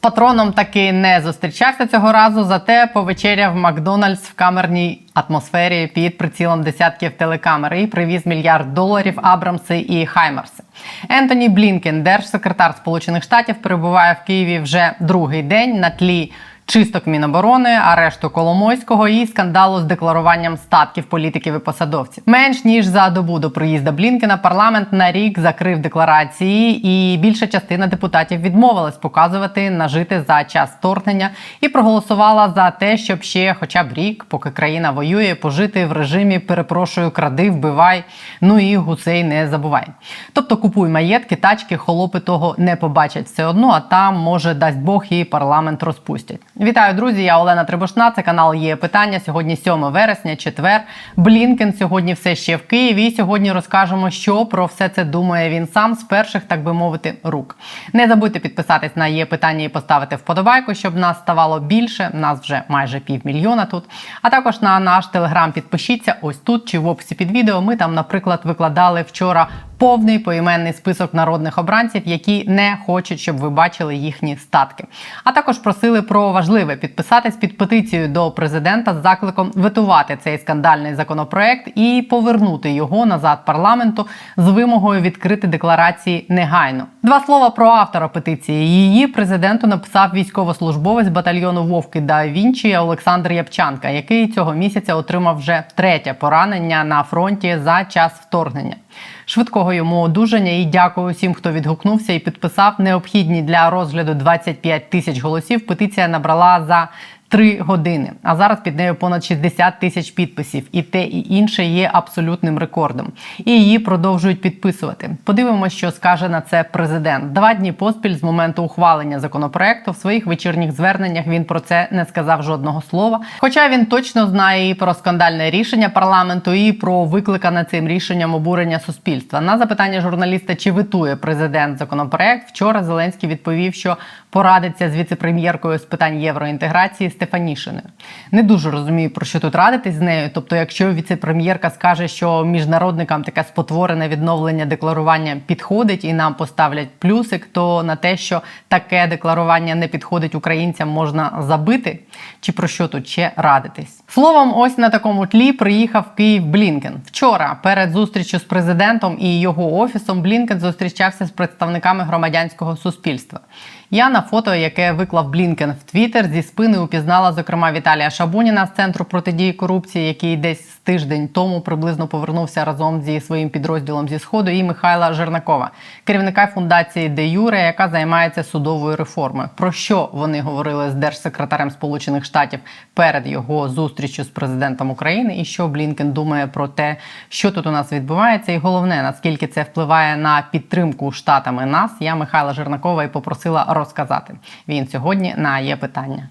Патроном таки не зустрічався цього разу, зате повечеряв Макдональдс в камерній атмосфері під прицілом десятків телекамер і привіз мільярд доларів Абрамси і Хаймерси. Ентоні Блінкен, держсекретар Сполучених Штатів, перебуває в Києві вже другий день на тлі. Чисток Міноборони, арешту Коломойського і скандалу з декларуванням статків політиків і посадовців. Менш ніж за добу до приїзда Блінкена парламент на рік закрив декларації, і більша частина депутатів відмовилась показувати нажити за час вторгнення і проголосувала за те, щоб ще, хоча б рік, поки країна воює, пожити в режимі перепрошую, кради, вбивай. Ну і гусей не забувай. Тобто купуй маєтки, тачки, холопи того не побачать все одно, а там може дасть Бог і парламент розпустять. Вітаю, друзі! Я Олена Трибушна. Це канал є питання. Сьогодні 7 вересня, четвер. Блінкен сьогодні все ще в Києві. І сьогодні розкажемо, що про все це думає він сам з перших, так би мовити, рук. Не забудьте підписатись на є питання і поставити вподобайку, щоб нас ставало більше. Нас вже майже півмільйона тут. А також на наш телеграм підпишіться ось тут чи в описі під відео. Ми там, наприклад, викладали вчора повний поіменний список народних обранців, які не хочуть, щоб ви бачили їхні статки. А також просили про важливе підписатись під петицією до президента з закликом витувати цей скандальний законопроект і повернути його назад парламенту з вимогою відкрити декларації негайно. Два слова про автора петиції. Її президенту написав військовослужбовець батальйону Вовки да Вінчі Олександр Япчанка, який цього місяця отримав вже третє поранення на фронті за час вторгнення. Швидкого йому одужання і дякую усім, хто відгукнувся і підписав необхідні для розгляду 25 тисяч голосів. Петиція набрала за Три години, а зараз під нею понад 60 тисяч підписів, і те і інше є абсолютним рекордом. І її продовжують підписувати. Подивимося, що скаже на це президент. Два дні поспіль з моменту ухвалення законопроекту в своїх вечірніх зверненнях він про це не сказав жодного слова. Хоча він точно знає і про скандальне рішення парламенту, і про викликане цим рішенням обурення суспільства. На запитання журналіста, чи витує президент законопроект, вчора Зеленський відповів, що порадиться з віцепрем'єркою з питань євроінтеграції. Стефанішиною. Не дуже розумію, про що тут радитись з нею. Тобто, якщо віце-прем'єрка скаже, що міжнародникам таке спотворене відновлення декларування підходить і нам поставлять плюсик, то на те, що таке декларування не підходить українцям, можна забити. Чи про що тут ще радитись? Словом, ось на такому тлі приїхав Київ Блінкен. Вчора перед зустрічю з президентом і його офісом Блінкен зустрічався з представниками громадянського суспільства. Я на фото, яке виклав Блінкен в Твіттер, зі спини упізнала зокрема Віталія Шабуніна з центру протидії корупції, який десь тиждень тому приблизно повернувся разом зі своїм підрозділом зі сходу, і Михайла Жернакова, керівника фундації Де Юре, яка займається судовою реформою. Про що вони говорили з держсекретарем Сполучених Штатів перед його зустрічю з президентом України, і що Блінкен думає про те, що тут у нас відбувається, і головне наскільки це впливає на підтримку штатами нас. Я Михайла Жернакова і попросила розказати. Він сьогодні на є питання.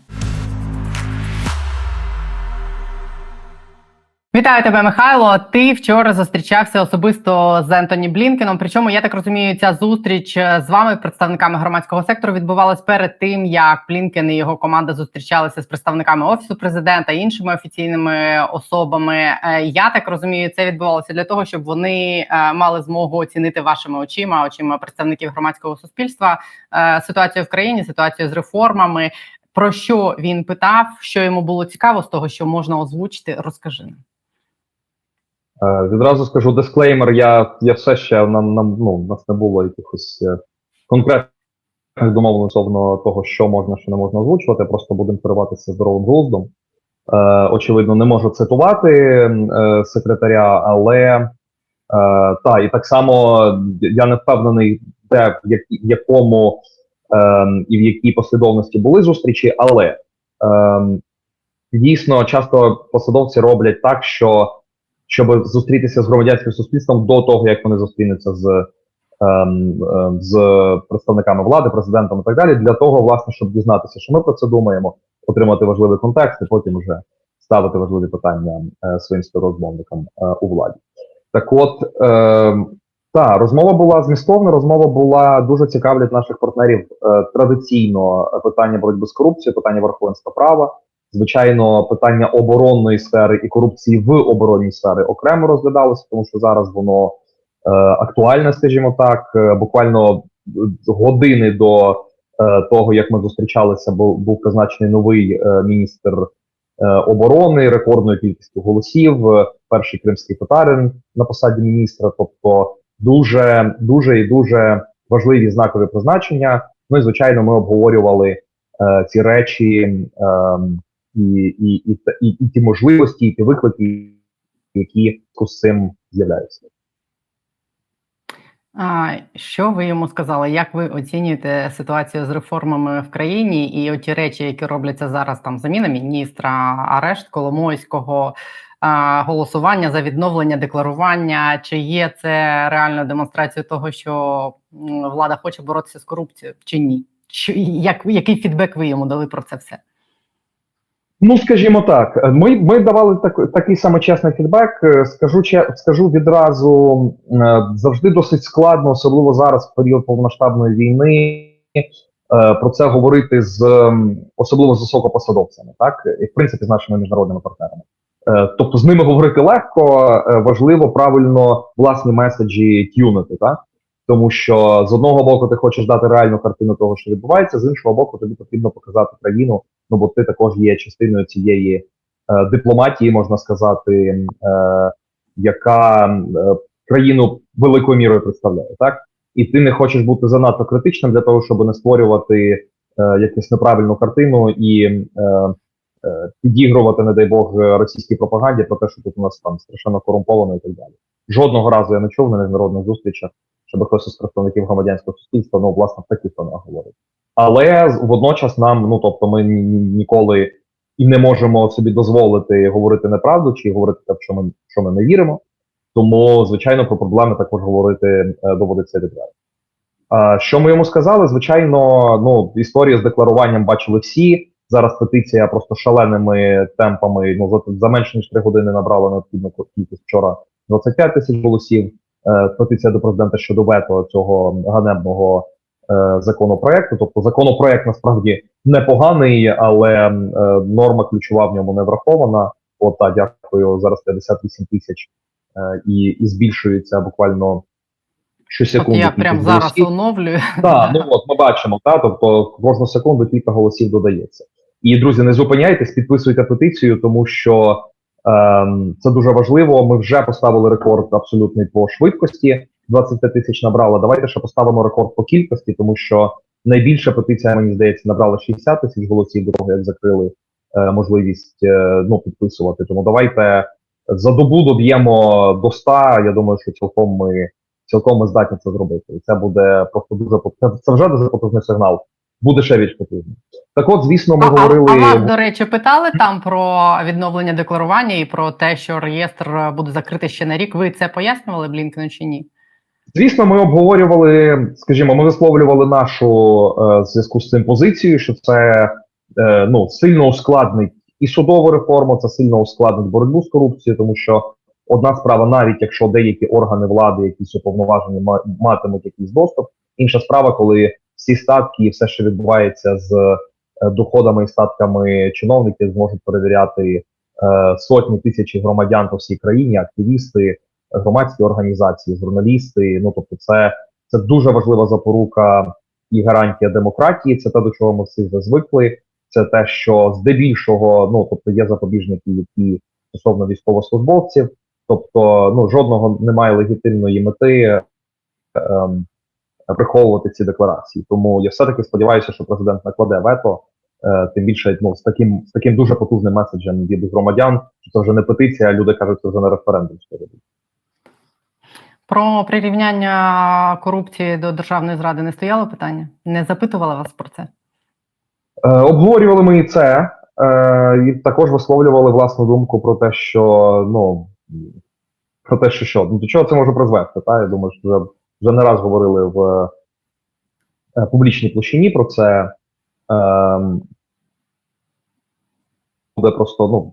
Вітаю тебе, Михайло. Ти вчора зустрічався особисто з Ентоні Блінкеном. Причому я так розумію, ця зустріч е, з вами, представниками громадського сектору, відбувалась перед тим, як Блінкен і його команда зустрічалися з представниками офісу президента іншими офіційними особами. Е, Я так розумію, це відбувалося для того, щоб вони е, мали змогу оцінити вашими очима, очима представників громадського суспільства ситуацію в країні, ситуацію з реформами. Про що він питав, що йому було цікаво з того, що можна озвучити, розкажи нам. Е, Відразу скажу дисклеймер. Я я все ще нам нам ну у нас не було якихось е, конкретних домовленостей стосовно того, що можна, що не можна озвучувати. Просто будемо керуватися здоровим глуздом. Е, Очевидно, не можу цитувати е, секретаря, але е, та і так само я не впевнений, де в якому е, і в якій послідовності були зустрічі, але е, дійсно часто посадовці роблять так, що щоб зустрітися з громадянським суспільством до того, як вони зустрінуться з ем, ем, з представниками влади, президентом і так далі, для того, власне, щоб дізнатися, що ми про це думаємо, отримати важливий контекст, і потім вже ставити важливі питання е, своїм співрозмовникам е, у владі. Так, от е, та розмова була змістовна. Розмова була дуже цікавлять наших партнерів е, традиційно питання боротьби з корупцією, питання верховенства права. Звичайно, питання оборонної сфери і корупції в оборонній сфері окремо розглядалося, тому що зараз воно е, актуальне, скажімо так. Е, буквально години до е, того, як ми зустрічалися, був, був призначений новий е, міністр е, оборони рекордною кількістю голосів. е, Перший кримський татарин на посаді міністра. Тобто, дуже дуже і дуже важливі знакові призначення. Ну і звичайно, ми обговорювали е, ці речі е, і, і, і, і, і ті можливості, і ті виклики, які з цим з'являються. А, що ви йому сказали? Як ви оцінюєте ситуацію з реформами в країні і оті речі, які робляться зараз, там заміна міністра, арешт Коломойського, голосування за відновлення декларування? Чи є це реальною демонстрацією того, що влада хоче боротися з корупцією, чи ні? Що, як, який фідбек ви йому дали про це все? Ну, скажімо так, ми, ми давали так, такий самий чесний фідбек. Е, Скажу, скажу відразу, е, завжди досить складно, особливо зараз, в період повномасштабної війни, е, про це говорити з особливо з високопосадовцями, так і в принципі з нашими міжнародними партнерами. Тобто з ними говорити легко, важливо правильно власні меседжі тюнити, так? Тому що з одного боку ти хочеш дати реальну картину того, що відбувається, з іншого боку, тобі потрібно показати країну, ну бо ти також є частиною цієї е, дипломатії, можна сказати, е, яка е, країну великою мірою представляє, так? І ти не хочеш бути занадто критичним для того, щоб не створювати е, якусь неправильну картину і е, е, підігрувати, не дай Бог, російській пропаганді про те, що тут у нас там страшенно корумповано і так далі. Жодного разу я не чув на міжнародних зустрічах, щоб хтось із представників громадянського суспільства, ну, власне, в таких тонах говорить. Але водночас нам, ну тобто, ми ні- ні- ніколи і не можемо собі дозволити говорити неправду чи говорити те, що ми, що ми не віримо. Тому, звичайно, про проблеми також говорити е, доводиться відверто. Що ми йому сказали? Звичайно, ну історію з декларуванням бачили всі. Зараз петиція просто шаленими темпами. Ну за, за менше ніж три години набрала необхідну кількість вчора 25 тисяч голосів. Е, петиція до президента щодо вето цього ганебного е, законопроекту. Тобто законопроект насправді непоганий, але е, норма ключова в ньому не врахована. От та дякую. Зараз 58 тисяч е, і, і збільшується буквально От щосекунди. я прямо зараз оновлюю. Так, ну от ми бачимо, та тобто кожну секунду кілька голосів додається. І друзі, не зупиняйтесь, підписуйте петицію, тому що це дуже важливо. Ми вже поставили рекорд абсолютний по швидкості. 25 тисяч набрала. Давайте ще поставимо рекорд по кількості, тому що найбільша петиція, мені здається, набрала 60 тисяч голосів до того, як закрили е, можливість е, ну, підписувати. Тому давайте за добу доб'ємо до 100. Я думаю, що цілком ми цілком ми здатні це зробити. І це буде просто дуже це вже дуже потужний сигнал. Буде ще більш потужний. Так от, звісно, ми А, говорили. а, а вас, до речі, питали там про відновлення декларування і про те, що реєстр буде закритий ще на рік. Ви це пояснювали Блінкену чи ні? Звісно, ми обговорювали, скажімо, ми висловлювали нашу е, зв'язку з цим позицію, що це е, ну сильно ускладнить і судову реформу, це сильно ускладнить боротьбу з корупцією, тому що одна справа, навіть якщо деякі органи влади, якісь уповноважені, матимуть якийсь доступ, інша справа, коли всі статки і все, що відбувається з е, доходами і статками чиновників, зможуть перевіряти е, сотні тисяч громадян по всій країні, активісти громадські організації, журналісти. Ну тобто, це, це дуже важлива запорука і гарантія демократії. Це те, до чого ми всі вже звикли. Це те, що здебільшого, ну тобто, є запобіжники, які стосовно військовослужбовців. Тобто, ну жодного немає легітимної мети ем, приховувати ці декларації. Тому я все-таки сподіваюся, що президент накладе вето. Е, тим більше ну, з таким з таким дуже потужним меседжем від громадян, що це вже не петиція, а люди кажуть, це вже не референдум. Про прирівняння корупції до державної зради не стояло питання? Не запитувала вас про це? Е, обговорювали ми і це, е, і також висловлювали власну думку про те, що ну про те, що що ну, до чого це може призвести. Та я думаю, що вже, вже не раз говорили в е, публічній площині про це. Е, буде просто ну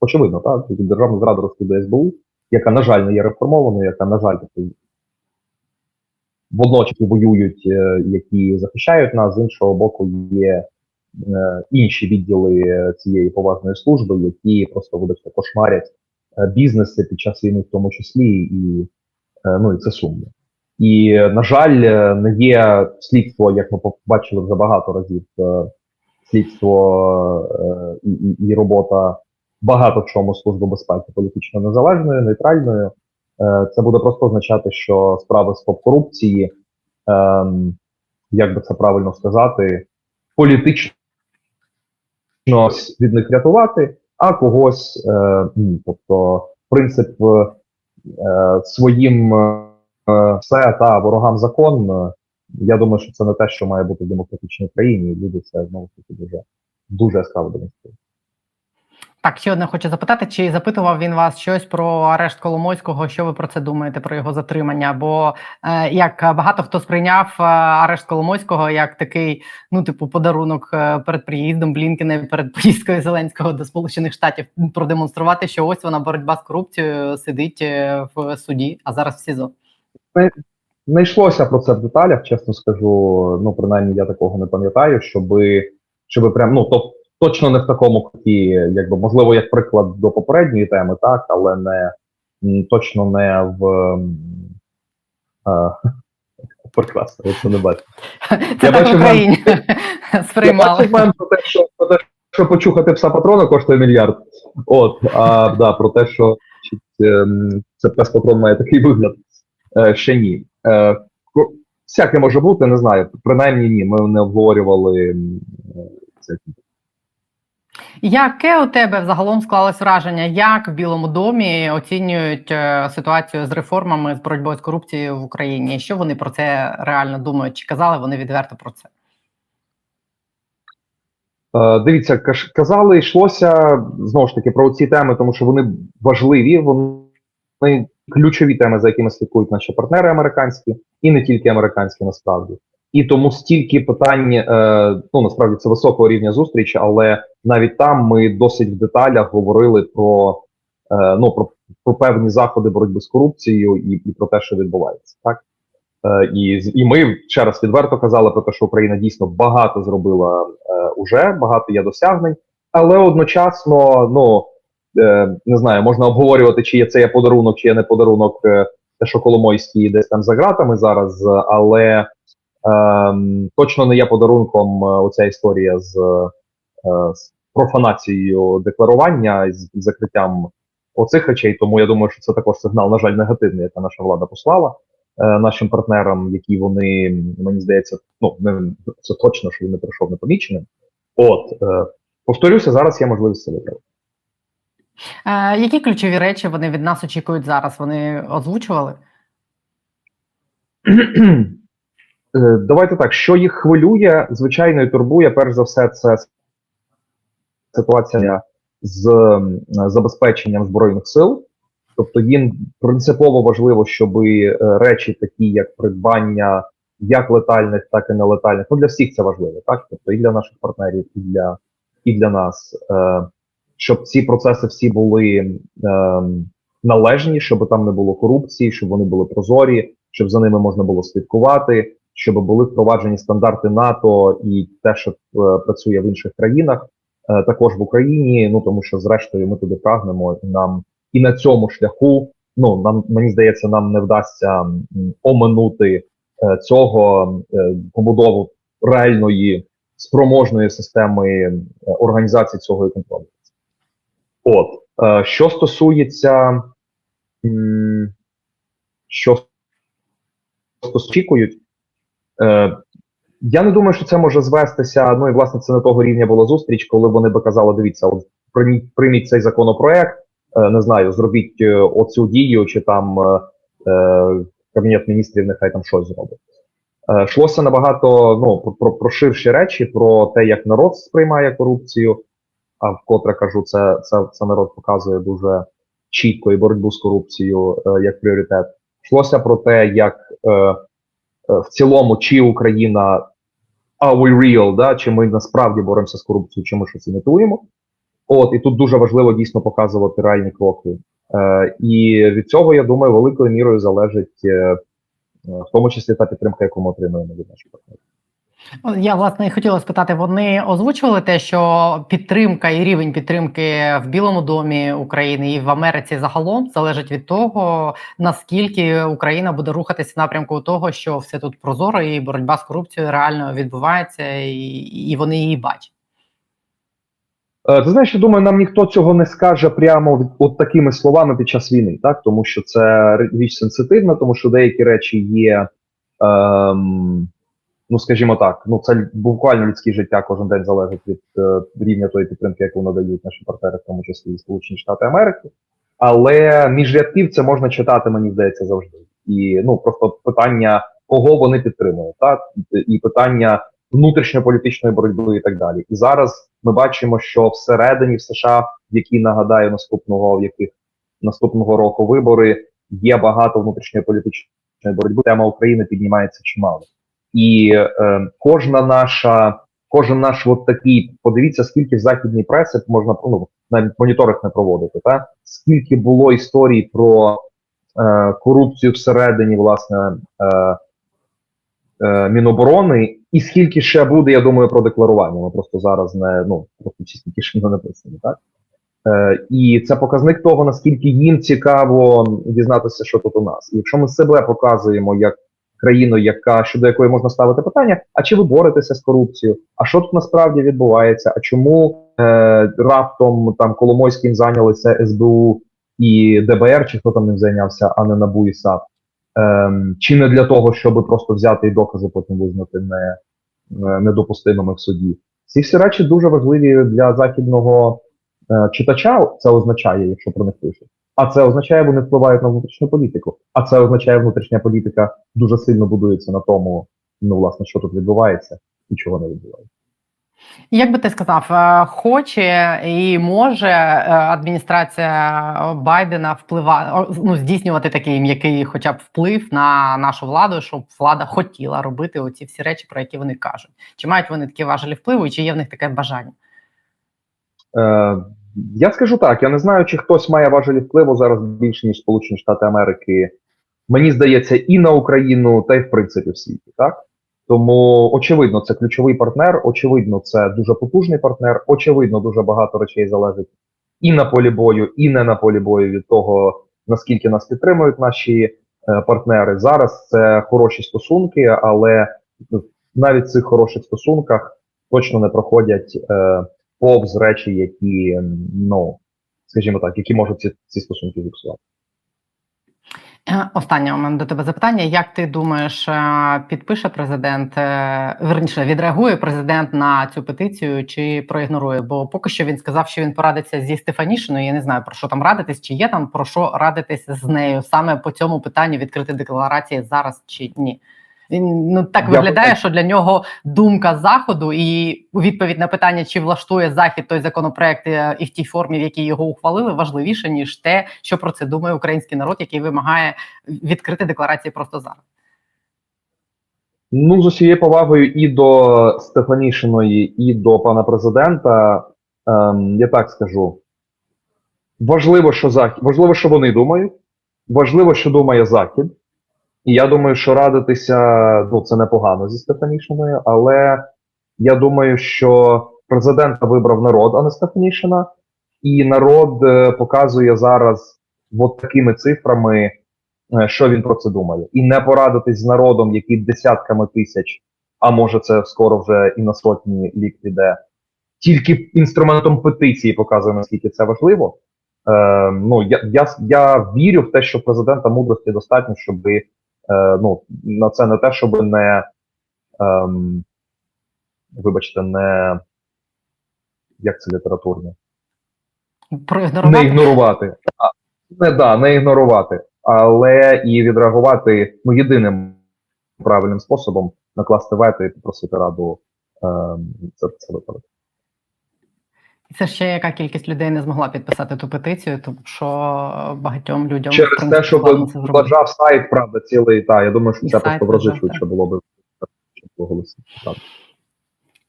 очевидно, так державна зрада розслідує СБУ, яка на жаль не є реформованою, яка на жаль водночас воюють, е, які захищають нас з іншого боку, є е, інші відділи цієї поважної служби, які просто вибачте кошмарять е, бізнеси під час війни, в тому числі, і е, ну і це сумно. І, на жаль, не є слідство, як ми побачили вже багато разів, е, слідство е, і, і, і робота багато в чому Служби безпеки політично незалежною, нейтральною. Е, Це буде просто означати, що справи з топ-корупції, ем, як би це правильно сказати, політично від них рятувати, а когось ні. Тобто, принцип своїм все та ворогам закон. е, Я думаю, що це не те, що має бути в демократичній країні, і люди це знову ж таки дуже дуже яскраво. Так, ще одне хочу запитати, чи запитував він вас щось про арешт Коломойського? Що ви про це думаєте про його затримання? Бо е, як багато хто сприйняв е, арешт Коломойського як такий, ну типу, подарунок е, перед приїздом Блінкена перед поїздкою Зеленського до Сполучених Штатів продемонструвати, що ось вона боротьба з корупцією сидить е, в суді, а зараз в СІЗО. Не йшлося про це в деталях, чесно скажу. Ну, принаймні, я такого не пам'ятаю, щоби, щоби прям, ну, то, точно не в такому куті, якби, можливо, як приклад до попередньої теми, так, але не точно не в. А, прекрасно, це не бачите. Це Я так в бачу, Україні Я сприймали. бачив мем про те, що, про те, що почухати пса патрона коштує мільярд. От, а да, про те, що ем, це пес патрон має такий вигляд. Е, ще ні. Е, всяке може бути, не знаю. Принаймні ні. Ми не обговорювали е, це. Яке у тебе взагалом склалось враження, як в Білому домі оцінюють ситуацію з реформами з боротьбою з корупцією в Україні? Що вони про це реально думають? Чи казали вони відверто про це? Дивіться, казали, йшлося знову ж таки про ці теми, тому що вони важливі, вони ключові теми, за якими слідкують наші партнери американські, і не тільки американські, насправді. І тому стільки питань, е, ну насправді це високого рівня зустріч, але навіть там ми досить в деталях говорили про, е, ну, про, про певні заходи боротьби з корупцією і, і про те, що відбувається. Так? Е, і, і ми ще раз відверто казали про те, що Україна дійсно багато зробила е, уже, багато є досягнень, але одночасно, ну не знаю, можна обговорювати, чи є це є подарунок, чи є не подарунок, е, те, що Коломойський десь там за ґратами зараз, е, але ем, точно не є подарунком е, оця історія з, е, з профанацією декларування, з закриттям оцих речей. Тому я думаю, що це також сигнал, на жаль, негативний, яка наша влада послала е, нашим партнерам, які вони, мені здається, ну не це точно, що він не пройшов непоміченим. От е, повторюся, зараз є можливість це виправити. Е, які ключові речі вони від нас очікують зараз? Вони озвучували? Е, Давайте так, що їх хвилює, звичайно, і турбує, перш за все, це ситуація з забезпеченням збройних сил. Тобто їм принципово важливо, щоб речі, такі як придбання як летальних, так і нелетальних. Ну для всіх це важливо, так тобто і для наших партнерів, і для і для нас, е, щоб ці процеси всі були е, належні, щоб там не було корупції, щоб вони були прозорі, щоб за ними можна було слідкувати, щоб були впроваджені стандарти НАТО і те, що е, працює в інших країнах, е, також в Україні. Ну тому що, зрештою, ми туди прагнемо і нам і на цьому шляху. Ну нам мені здається, нам не вдасться оминути е, цього е, побудову реальної спроможної системи е, організації цього контролю. От е, що стосується, що очікують, е, я не думаю, що це може звестися. Ну і власне це не того рівня була зустріч, коли вони би казали: дивіться, от прийміть, прийміть цей законопроект, е, не знаю, зробіть е, оцю дію, чи там е, е, кабінет міністрів нехай там щось зробить. Е, Шлося набагато ну, про, про, про ширші речі, про те, як народ сприймає корупцію. А вкотре кажу, це, це, це народ показує дуже чітко і боротьбу з корупцією е, як пріоритет. Йшлося про те, як е, е, в цілому, чи Україна are we real, да, чи ми насправді боремося з корупцією, чи ми щось імітуємо. От і тут дуже важливо дійсно показувати реальні кроки. Е, і від цього, я думаю, великою мірою залежить, е, в тому числі та підтримка, яку ми отримуємо від наших партнерів. Я власне і хотіла спитати. Вони озвучували те, що підтримка і рівень підтримки в Білому домі України і в Америці загалом залежить від того, наскільки Україна буде рухатися в напрямку того, що все тут прозоро і боротьба з корупцією реально відбувається, і, і вони її бачать. Е, Ти знаєш, я думаю, нам ніхто цього не скаже прямо від- от такими словами під час війни, так? Тому що це річ сенситивна, тому що деякі речі є, ем, ну скажімо так, ну це буквально людське життя кожен день залежить від е, рівня тої підтримки, яку надають наші партнери, в тому числі і Сполучені Штати Америки. Але між рядків це можна читати, мені здається, завжди. І ну просто питання, кого вони підтримують, так? І питання внутрішньополітичної боротьби і так далі. І зараз ми бачимо, що всередині в США, в які нагадаю наступного, в яких наступного року вибори, є багато внутрішньої політичної боротьби. Тема України піднімається чимало. І е, кожна наша, кожен наш от такий, подивіться, скільки в західній пресі можна ну, навіть моніторинг не проводити, та скільки було історій про е, корупцію всередині, власне. Е, е, Міноборони, і скільки ще буде, я думаю, про декларування. Ми просто зараз не ну просто чисті кишені не написані, так? Е, і це показник того, наскільки їм цікаво дізнатися, що тут у нас. І якщо ми себе показуємо як країну, яка щодо якої можна ставити питання: а чи ви боретеся з корупцією? А що тут насправді відбувається? А чому е, раптом там Коломойським зайнялися СБУ і ДБР, чи хто там ним зайнявся, а не НАБУ і САП? Ем, чи не для того, щоб просто взяти і докази потім визнати не, е, недопустимими в суді. Ці всі речі дуже важливі для західного е, читача. Це означає, якщо про них пишуть. А це означає, вони впливають на внутрішню політику. А це означає, внутрішня політика дуже сильно будується на тому, ну власне, що тут відбувається і чого не відбувається. Як би ти сказав, е, хоче і може е, адміністрація Байдена впливати ну, здійснювати такий м'який, хоча б вплив на нашу владу, щоб влада хотіла робити оці всі речі, про які вони кажуть? Чи мають вони такі важелі впливу, і чи є в них таке бажання? Е, я скажу так: я не знаю, чи хтось має важелі впливу зараз більше, ніж Сполучені Штати Америки. Мені здається, і на Україну, та й в принципі в світі, так? Тому очевидно, це ключовий партнер. Очевидно, це дуже потужний партнер. Очевидно, дуже багато речей залежить і на полі бою, і не на полі бою від того, наскільки нас підтримують наші е, партнери. Зараз це хороші стосунки, але навіть в цих хороших стосунках точно не проходять е, повз речі, які ну скажімо так, які можуть ці, ці стосунки зіпсувати. Е, Останнє у мене до тебе запитання. Як ти думаєш, е, підпише президент, е, верніше відреагує президент на цю петицію чи проігнорує? Бо поки що він сказав, що він порадиться зі Стефанішиною. Я не знаю про що там радитись, чи є там про що радитись з нею саме по цьому питанню відкрити декларації зараз чи ні. Ну так виглядає, що для нього думка заходу і відповідь на питання, чи влаштує захід той законопроект е, і в тій формі, в якій його ухвалили, важливіше ніж те, що про це думає український народ, який вимагає відкрити декларації просто зараз. Ну, з усією повагою і до Стефанішиної, і до пана президента, ем, я так скажу. Важливо, що захід, важливо, що вони думають. Важливо, що думає Захід. І я думаю, що радитися ну, це непогано зі Стефанішиною, але я думаю, що президента вибрав народ, а не Стефанішина, і народ е, показує зараз от такими цифрами, е, що він про це думає. І не порадитись з народом, який десятками тисяч, а може це скоро вже і на сотні лік піде, тільки інструментом петиції показує, наскільки це важливо. Е, ну, я, я, я вірю в те, що президента мудрості достатньо, щоб е, ну, на це не те, щоб не ем, вибачте, не як це літературно? Проігнорувати Не ігнорувати. А, не да, не ігнорувати, але і відреагувати ну, єдиним правильним способом накласти вето і попросити раду ем, це, це виправити. Це ще яка кількість людей не змогла підписати ту петицію, тому що багатьом людям Через принципі, те, що вважав сайт, правда, цілий та я думаю, що І це просто в рази швидше було би оголосити. Так.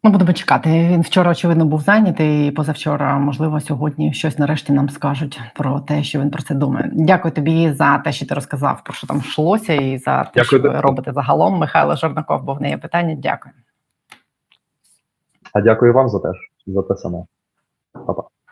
Ну, будемо чекати. Він вчора, очевидно, був зайнятий. і Позавчора, можливо, сьогодні щось нарешті нам скажуть про те, що він про це думає. Дякую тобі за те, що ти розказав, про що там йшлося, і за те, Дякую що ви робите загалом. Михайло Жорнаков, бо в неї питання. Дякую. А дякую вам за те, за те саме. 好吧。